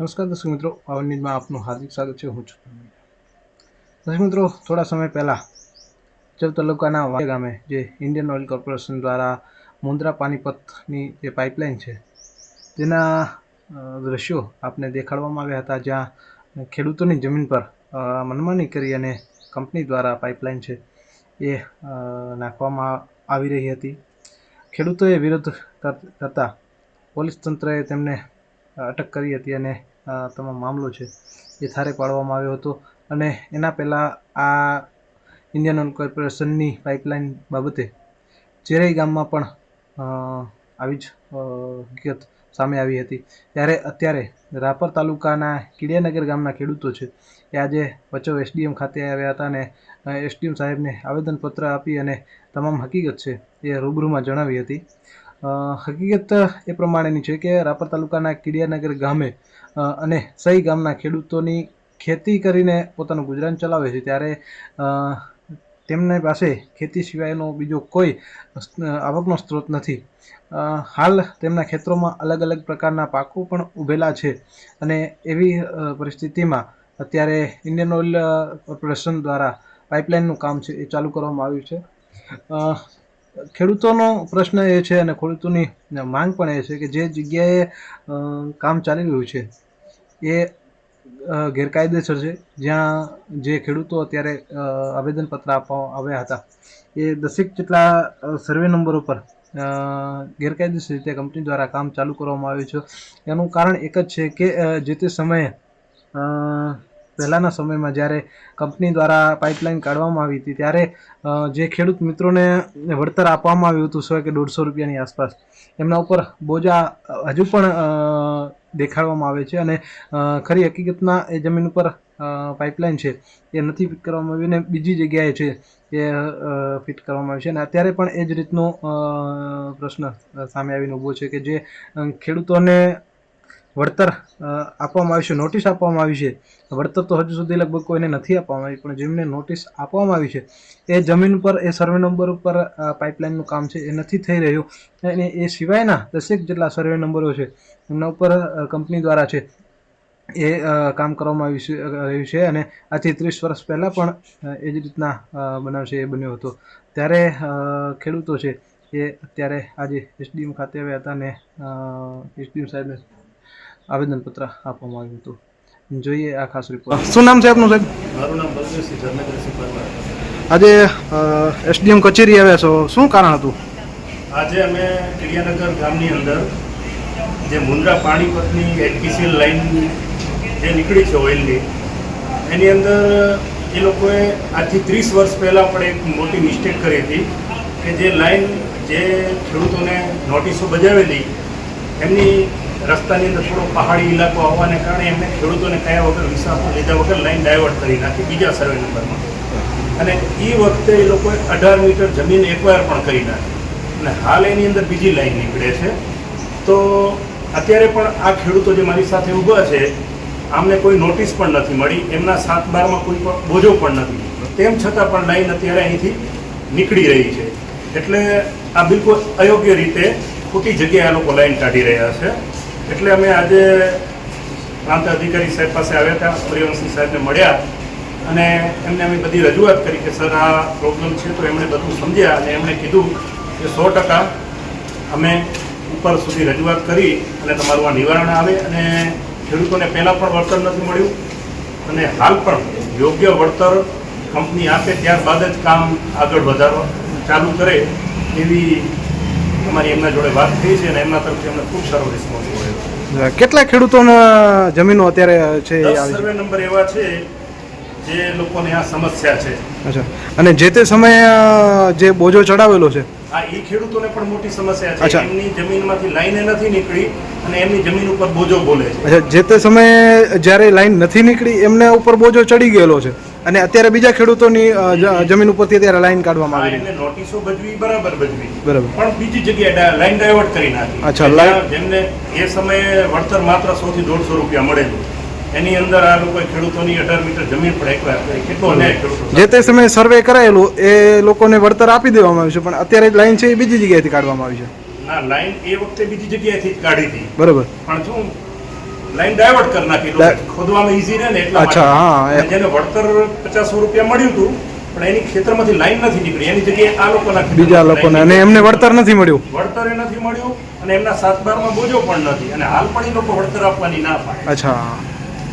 નમસ્કાર દર્શક મિત્રો પાવન ન્યૂઝમાં આપનું હાર્દિક સ્વાગત છે. હું છું દર્શક મિત્રો, થોડા સમય પહેલાં ચવ તાલુકાના વાય ગામે જે ઇન્ડિયન ઓઇલ કોર્પોરેશન દ્વારા મુન્દ્રા પાણીપતની જે પાઇપલાઇન છે તેના દ્રશ્યો આપને દેખાડવામાં આવ્યા હતા, જ્યાં ખેડૂતોની જમીન પર મનમાની કરી અને કંપની દ્વારા પાઇપલાઇન છે એ નાખવામાં આવી રહી હતી. ખેડૂતોએ વિરોધ કર- કરતા પોલીસ તંત્રએ તેમને અટક કરી હતી અને તમામ મામલો છે એ થારે પાડવામાં આવ્યો હતો. અને એના પહેલાં આ ઇન્ડિયન ઓઇલ કોર્પોરેશનની પાઇપલાઇન બાબતે ચેરઈ ગામમાં પણ આવી જ હકીકત સામે આવી હતી. ત્યારે અત્યારે રાપર તાલુકાના કીડિયાનગર ગામના ખેડૂતો છે એ આજે ભચાઉ એસડીએમ ખાતે આવ્યા હતા અને એસડીએમ સાહેબને આવેદનપત્ર આપી અને તમામ હકીકત છે એ રૂબરૂમાં જણાવી હતી. હકીકત એ પ્રમાણેની છે કે રાપર તાલુકાના કીડિયાનગર ગામે અને સઈ ગામના ખેડૂતોની ખેતી કરીને પોતાનું ગુજરાન ચલાવે છે. ત્યારે તેમની પાસે ખેતી સિવાયનો બીજો કોઈ આવકનો સ્ત્રોત નથી. હાલ તેમના ખેતરોમાં અલગ અલગ પ્રકારના પાકો પણ ઉભેલા છે અને એવી પરિસ્થિતિમાં અત્યારે ઇન્ડિયન ઓઇલ કોર્પોરેશન દ્વારા પાઇપલાઇનનું કામ છે એ ચાલુ કરવામાં આવ્યું છે. ખેડૂતોનો પ્રશ્ન એ છે અને ખેડૂતોની માંગ પણ એ છે કે જે જગ્યાએ કામ ચાલી રહ્યું છે, એ ગેરકાયદેસર છે. જ્યાં જે ખેડૂતો અત્યારે આવેદનપત્ર આપવા આવ્યા હતા, એ દસેક જેટલા સર્વે નંબરો પર ગેરકાયદેસર રીતે કંપની દ્વારા કામ ચાલુ કરવામાં આવ્યું છે. એનું કારણ એક જ છે કે જે તે સમયે પહેલાંના સમયમાં જ્યારે કંપની દ્વારા પાઇપલાઇન કાઢવામાં આવી હતી, ત્યારે જે ખેડૂત મિત્રોને વળતર આપવામાં આવ્યું હતું સો કે દોઢસો રૂપિયાની આસપાસ, એમના ઉપર બોજા હજુ પણ દેખાડવામાં આવે છે અને ખરી હકીકતમાં એ જમીન ઉપર પાઇપલાઇન છે, એ નથી ફિટ કરવામાં આવી અને બીજી જગ્યાએ છે, એ ફિટ કરવામાં આવી છે અને અત્યારે પણ એ જ રીતનો પ્રશ્ન સામે આવીને ઊભો છે કે જે ખેડૂતોને વળતર આપવામાં આવી છે, નોટિસ આપવામાં આવી છે. વળતર તો હજુ સુધી લગભગ કોઈને નથી આપવામાં આવી, પણ જેમને નોટિસ આપવામાં આવી છે, એ જમીન પર, એ સર્વે નંબર ઉપર પાઇપલાઇનનું કામ છે, એ નથી થઈ રહ્યું. અને એ સિવાયના દસેક જેટલા સર્વે નંબરો છે, એમના ઉપર કંપની દ્વારા છે, એ કામ કરવામાં આવ્યું રહ્યું છે. અને આજથી ત્રીસ વર્ષ પહેલાં પણ એ જ રીતના બનાવ છે, એ બન્યો હતો. ત્યારે ખેડૂતો છે, એ અત્યારે આજે એસડીએમ ખાતે આવ્યા હતા અને એસડીએમ સાહેબને આવેદનપત્ર આપવામાં આવ્યું હતું. જોઈએ આ ખાસ રિપોર્ટ શું નામ છે આપનું સાહેબ? મારું નામ બલદેવસિંહ ધર્મેન્દ્રસિંહ પરમાર. આજે એસડીએમ કચેરી આવ્યા છો. શું કારણ હતું? આજે અમે કિડિયાનગર ગામની અંદર જે મુન્દ્રા પાણીપતની એચપીસીએલ લાઈન જે નીકળી છે ઓઇલની એની અંદર એ લોકોએ આજથી ત્રીસ વર્ષ પહેલાં પણ એક મોટી મિસ્ટેક કરી હતી કે જે લાઈન જે ખેડૂતોને નોટિસો બજાવેલી એમની રસ્તાની અંદર થોડો પહાડી ઇલાકો આવવાને કારણે એમને ખેડૂતોને કયા વગર વિશ્વાસમાં લીધા વગર લાઈન ડાયવર્ટ કરી નાખી, બીજા સર્વે નંબરમાં. અને એ વખતે એ લોકોએ અઢાર મીટર જમીન એક્વાયર પણ કરી નાખી. અને હાલ એની અંદર બીજી લાઈન નીકળે છે. તો અત્યારે પણ આ ખેડૂતો જે મારી સાથે ઊભા છે, આમને કોઈ નોટિસ પણ નથી મળી. એમના સાત બારમાં કોઈ પણ બોજો પણ નથી. તેમ છતાં પણ લાઈન અત્યારે અહીંથી નીકળી રહી છે. એટલે આ બિલકુલ અયોગ્ય રીતે ખોટી જગ્યાએ આ લોકો લાઈન કાઢી રહ્યા છે. એટલે અમે આજે પ્રાંત અધિકારી સાહેબ પાસે આવ્યા હતા પરિવહનસિંહ સાહેબને મળ્યા અને એમને અમે બધી રજૂઆત કરી કે, સર, આ પ્રોબ્લેમ છે. તો એમણે બધું સમજ્યા અને એમણે કીધું કે સો ટકા અમે ઉપર સુધી રજૂઆત કરી અને તમારું આ નિવારણ આવે અને ખેડૂતોને પહેલાં પણ વળતર નથી મળ્યું અને હાલ પણ યોગ્ય વળતર કંપની આપે, ત્યારબાદ જ કામ આગળ વધારવા ચાલુ કરે એવી અમારી એમના જોડે વાત થઈ છે અને એમના તરફથી અમને ખૂબ સારો રિસ્પોન્સ મળ્યો કેટલા ખેડૂતોના જમીનો અત્યારે છે સર્વે નંબર એવા છે જે લોકોને આ સમસ્યા છે. અચ્છા. અને જે તે સમયે જે બોજો ચડાવેલો છે? આ એ ખેડૂતોને પણ મોટી સમસ્યા છે. એમની જમીનમાંથી લાઈને નથી નીકળી અને એમની જમીન ઉપર બોજો બોલે છે. અચ્છા જે તે સમયે જ્યારે લાઈન નથી નીકળી એમને ઉપર બોજો ચડી ગયેલો છે? અને અત્યારે બીજા ખેડૂતોની જમીન ઉપરથી અત્યારે લાઈન કાઢવામાં આવી એમને નોટિસો ભજવી બરાબર ભજવી બરાબર. પણ બીજી જગ્યાએ લાઈન ડાયવર્ટ કરી નાખી. અચ્છા, લાઈન- જેમને એ સમયે વળતર માત્ર સો થી દોઢસો રૂપિયા મળેલું એની અંદર આ લોકો ખેડૂતોની અઢાર મીટર જમીન પણ એકવાર કેટલો અન્યાય જે તે સમયે સર્વે કરાયેલું એ લોકોને વળતર આપી દેવામાં આવ્યું છે પણ અત્યારે લાઈન છે એ બીજી જગ્યાએથી કાઢવામાં આવી છે. ના લાઈન એ વખતે બીજી જગ્યાએથી જ કાઢી હતી. બરાબર. પણ શું લાઈન ડાયવર્ટ કરી નાખી ખોદવામાં ઈઝી રહે ને એટલા અચ્છા, હા, જેને વળતર પચાસો રૂપિયા મળ્યું હતું પણ એની ખેતરમાંથી લાઈન નથી નીકળી. એની જગ્યાએ આ લોકોના બીજા લોકોને. અને એમને વળતર નથી મળ્યું. વળતર એ નથી મળ્યું અને એમના સાત બારમાં બોજો પણ નથી. અને હાલ પણ એ લોકો વળતર આપવાની ના પાડે. અચ્છા.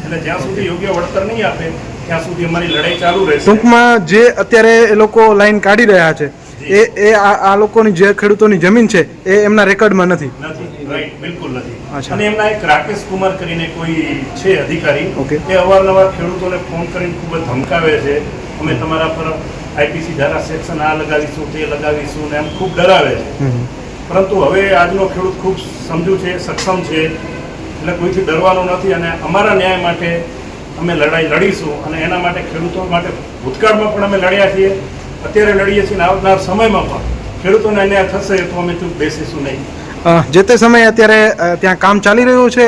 એટલે જ્યાં સુધી યોગ્ય વળતર નહીં આપે ત્યાં સુધી અમારી લડાઈ ચાલુ રહેશે. ટૂંકમાં જે અત્યારે એ લોકો લાઈન કાઢી રહ્યા છે એ એ આ લોકોની જે ખેડૂતોની જમીન છે એ એમના રેકોર્ડમાં નથી. નથી રાઈટ બિલકુલ નથી. અને એમના એક રાકેશ કુમાર કરીને કોઈ છે અધિકારી ઓકે. એ અવારનવાર ખેડૂતોને ફોન કરીને ખૂબ જ ધમકાવે છે. અમે તમારા પર આઈપીસી ધારા સેક્શન આ લગાવીશું તે લગાવીશું ને એમ ખૂબ ડરાવે છે. પરંતુ હવે આજનો ખેડૂત ખૂબ સમજુ છે સક્ષમ છે. એટલે કોઈથી ડરવાનું નથી અને અમારા ન્યાય માટે અમે લડાઈ લડીશું અને એના માટે ખેડૂતો માટે ભૂતકાળમાં પણ અમે લડ્યા છીએ. અત્યારે લડીએ છીએ ને આવનાર સમયમાં પણ. ખેડૂતોને અન્યાય થશે તો અમે ચૂપ બેસીશું નહીં. જે તે સમયે અત્યારે ત્યાં કામ ચાલી રહ્યું છે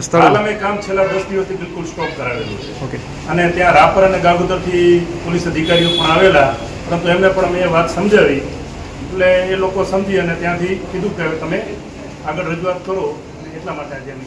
સ્થળ? અમે કામ છેલ્લા દસ દિવસથી બિલકુલ સ્ટોપ કરાવેલું છે. ઓકે. અને ત્યાં રાપર અને ગાગોદરથી પોલીસ અધિકારીઓ પણ આવેલા પરંતુ એમને પણ અમે એ વાત સમજાવી. એટલે એ લોકો સમજી અને ત્યાંથી કીધું કે તમે આગળ રજૂઆત કરો એટલા માટે આજે અમે